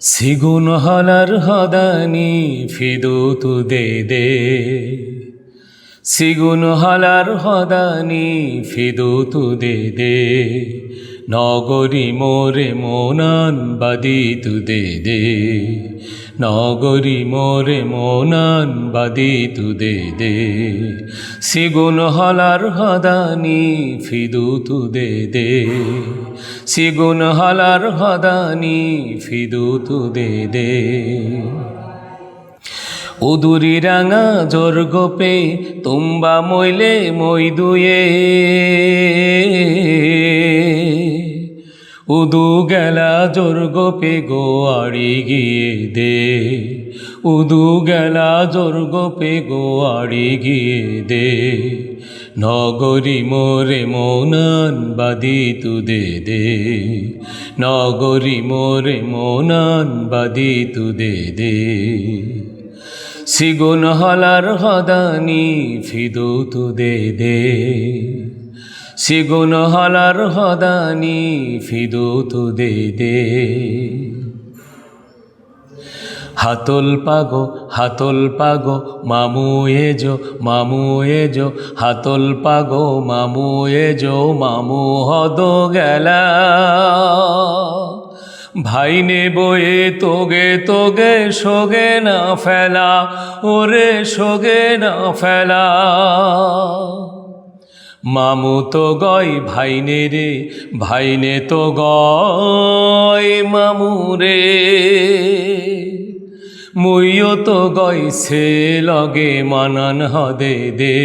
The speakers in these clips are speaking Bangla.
সিগুন হলার হদানি ফিদু তু দে দে। সিগুন হলার হদানি ফিদু তু দে দে। নগরী মোরে মোনান বাদি তু দে দে। নগরী মোরে মোনান বাদি তু দে। দে সিগুন হলার হদানি ফিদু তু দে। দে সিগুন হলার হদানি ফিদু তু দে দে। উদুরি রাঙা জোর গোপে তুম্বা মইলে মই দুয়ে। উদু গেলা জোর গোপে গো আড়ি গিয়ে দে। উদু গেলা জোর গোপে গো আড়ি গিয়ে দে। নগরী মোরে মৌনান বাদি তু দে দে। নগরী মোরে মৌনান বাদি তু দে দে। সিগুন হলার হদানি ফিদু তু দে দে। সিগুন হলার হদানি ফিদু তু দে। হাতল পাগো হাতল পাগো, মামু এজো মামু এজো হাতল পাগো, মামু এজো মামু হদ গেলা। ভাইনে বয়ে তোগে তোগে সোগে না ফেলা, ওরে সোগে না ফেলা। মামু তো গয় ভাইনে রে, ভাইনে তো গয় মামু রে। মুইও তো গইছে লগে মনন হদে দে।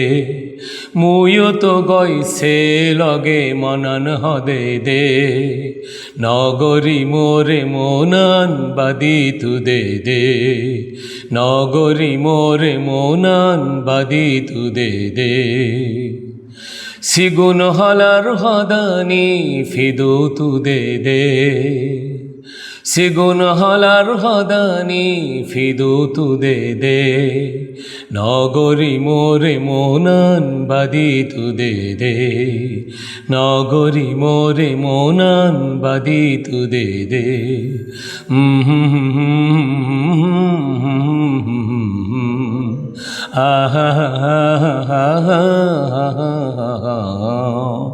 মুইও তো গইছে লগে মনন হদে দে। নগরী মোরে মোনান বাদি তু দে দে। নগরী মোরে মোনান বাদি তু দে দে। সিগুন হলার হদানি ফিদু তু দে সিগুন হলার হদানি ফিদু তু দে দে নগরী মোরে মোনান বাদি তু দে দে নগরী মোরে মোনান বাদি তু দে দে আহা ha ha ha ha ha